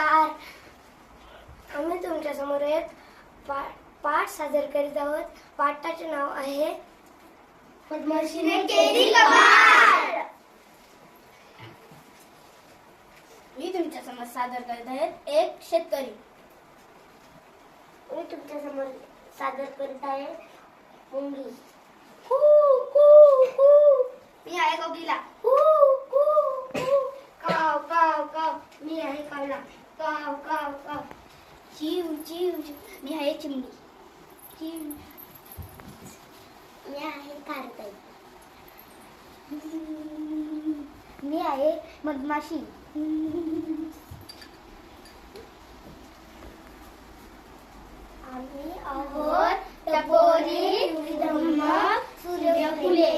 नमस्कार. आम्ही तुमच्यासमोर एक पा पाठ सादर करीत आहोत. पाठाचे नाव आहे पद्मश्रीने केली कमाल मी तुमच्यासमोर सादर करत आहे एक शेतकरी. मी तुमच्यासमोर सादर करीत आहे मुंगी. कू कू कू मी आहे कोकिला कू कू कू काव काव काव. मी आहे कावला. काव काव काव. चिव चिव चिव. मी आहे चिमणी. चिव मी आहे कारताई. मी आहे मधमाशी. आम्ही आहोत टपोरी ब्रह्म सूर्यफुले.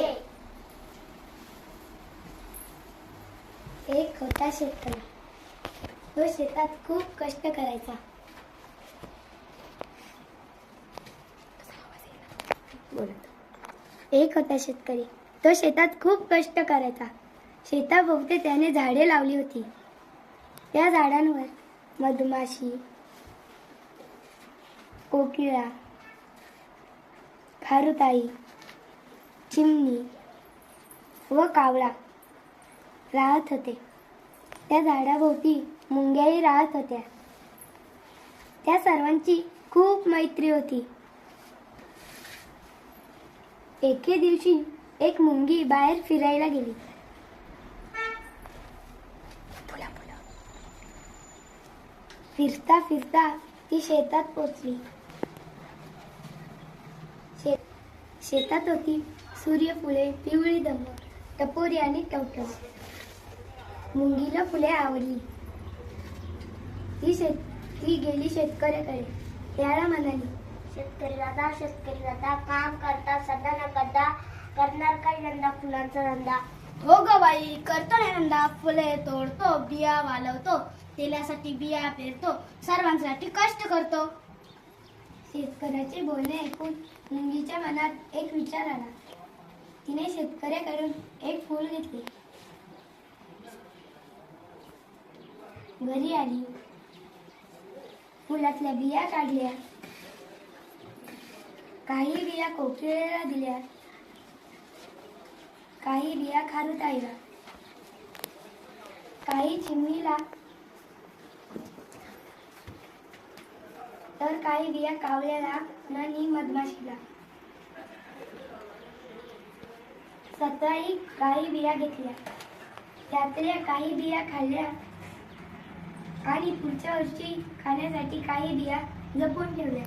एक होता शेतकरी. शेतात खूप कष्ट करायचा. एक होता शेतकरी. तो शेतात खूप कष्ट करायचा. शेताभोवती त्याने झाडे लावली होती. त्या झाडांवर मधमाशी कोकिळा खारुताई चिमणी व कावळा राहत होते. त्या झाडाभोवती मुंग्याही राहत होत्या. त्या सर्वांची खूप मैत्री होती. एके दिवशी एक मुंगी बाहेर फिरायला गेली. फिरता फिरता ती शेतात पोचली. शे शेतात होती सूर्यफुले पिवळी दम टपोरी आणि टवटव मुंगीला फुले आवडली. ती शेत ती गेली शेतकऱ्याकडे. त्याला म्हणाली शेतकरी दादा शेतकरी दादा काम करता सदा न करता करणार काय यंदा फुलांचा धंदा. हो ग बाई करतो ना नंदा फुले तोडतो बिया वालवतो तेलासाठी बिया पेरतो सर्वांसाठी कष्ट करतो. शेतकऱ्याचे बोलणे ऐकून मुंगीच्या मनात एक विचार आला. तिने शेतकऱ्याकडून एक फूल घेतले. घरी आली. फुलातल्या बिया काढल्या काही बिया कोकिळेला दिल्या काही बिया खारुताईला काही चिमणीला तर काही बिया कावल्याला आणि मधमाशीला सतराही काही बिया घेतल्या त्यातल्या काही बिया खाल्ल्या आणि पुढच्या वर्षी खाण्यासाठी काही बिया जपून ठेवल्या.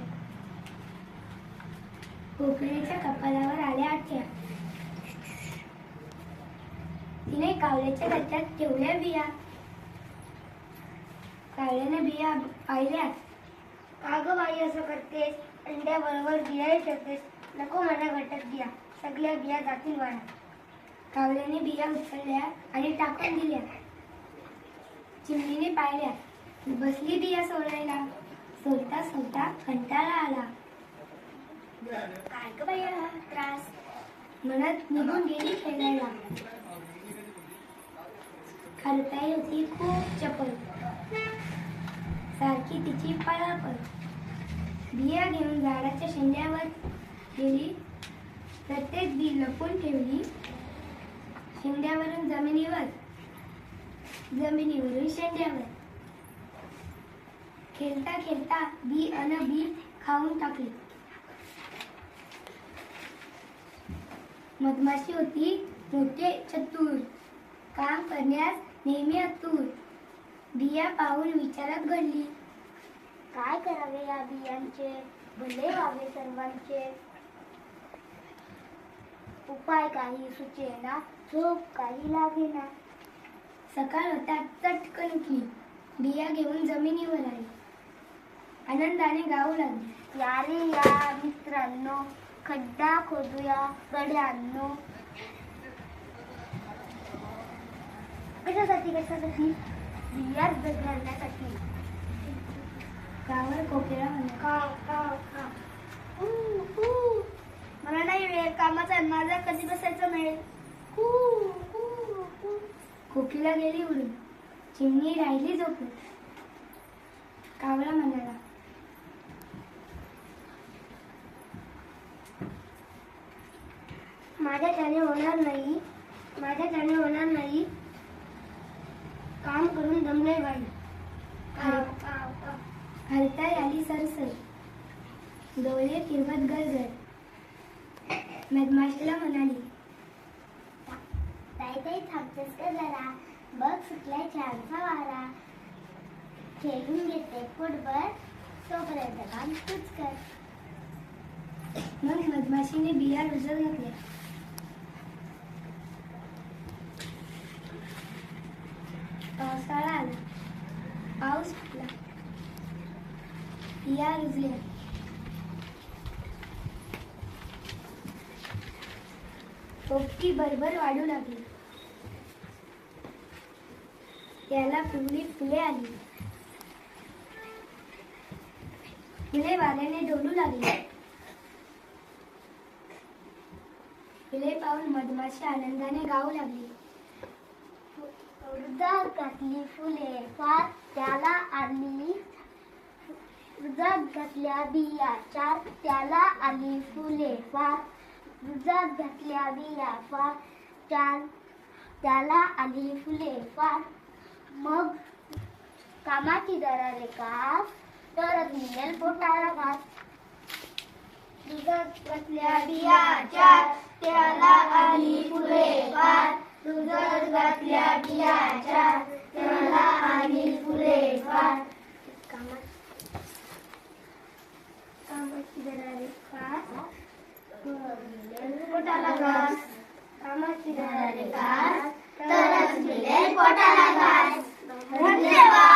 कोकिळेच्या कपालावर आल्या आठ्या. तिने कावल्याच्या गट्ट्यात ठेवल्या बिया. कावल्याने बिया पाहिल्या. अगं बाई असं करतेस? अंड्याबरोबर बियाही ठेवतेस नको मला घटक बिया. सगळ्या बिया जातील वाढा कावल्याने बिया उचलल्या आणि टाकून दिल्या. चिमणीने पाहिल्या. बसली दिया सोडायला. सोडता सोडता कंटाळा आला. काय ग बाई हा त्रास? म्हणत निघून गेली खेळायला. खरताई होती खूप चपल सारखी तिची पळापळ. बिया घेऊन झाडाच्या शेंड्यावर गेली. प्रत्येक बी लपून ठेवली. शेंड्यावरून जमिनीवर. जमिनीवरून शेंड्यावर. खेळता खेळता बी अन बी खाऊन टाकली. मधमाशी होती मोठे चतुर. काम करण्यास नेहमी अतुर. बिया पाहून विचारात घडली. काय करावे या बियांचे? भले व्हावे सर्वांचे. उपाय काही सुचेना झोप काही लागेना. सकाळ होता चटकन उठली बिया घेऊन जमिनीवर आली. आनंदाने गाऊ लागली. या रे या मित्रांनो खड्डा खोदूया गड्यांनो. कशासाठी कशासाठी? बिया जगण्यासाठी गावावर कोकिळा काव काव काव. मला नाही वेळ कामाचा माझा कधी बसायचं नाही. कू, कू, कू. कोकिला गेली उडून चिमणी राहिली झोपून कावळा म्हणाला. माझ्याच्याने होणार नाही. माझ्याच्याने होणार नाही. काम करून दमले बाई. हलताय आली सरसर. डोळे फिरवत गरगर मधमाशीला म्हणाली ताई थांबतेस का जरा? बघ सुटलाय छानचा वारा. खेळून घेते फुटबॉल तोपर्यंत काम तूच कर. मग मधमाशीने बिया रुजत घातल्या. पावसाळा आला. पाऊस फुटला बिया रुजल्या. पोपटी भरभर वाढू लागली. त्याला पिवळी फुले आली. फुले वाऱ्याने डोलू लागली. फुले पाहून मधमाशी आनंदाने गाऊ लागली. वृद्धात घातली फुले फार त्याला आली. वृद्धात घातल्या बिया चार त्याला आली फुले फार वृद्धात घातल्या बिया फार चार त्याला आली फुले फार मग कामाची दरारे का? तर मिळेल पोटाला घास दुधात घातल्या बिया चार त्याला आली फुले फार दुधात घातल्या बिया चार त्याला आली फुले फार कामाची दरारे का पोटाला घास कामाची दरारे का तरच मिळेल पोटाला घास. धन्यवाद.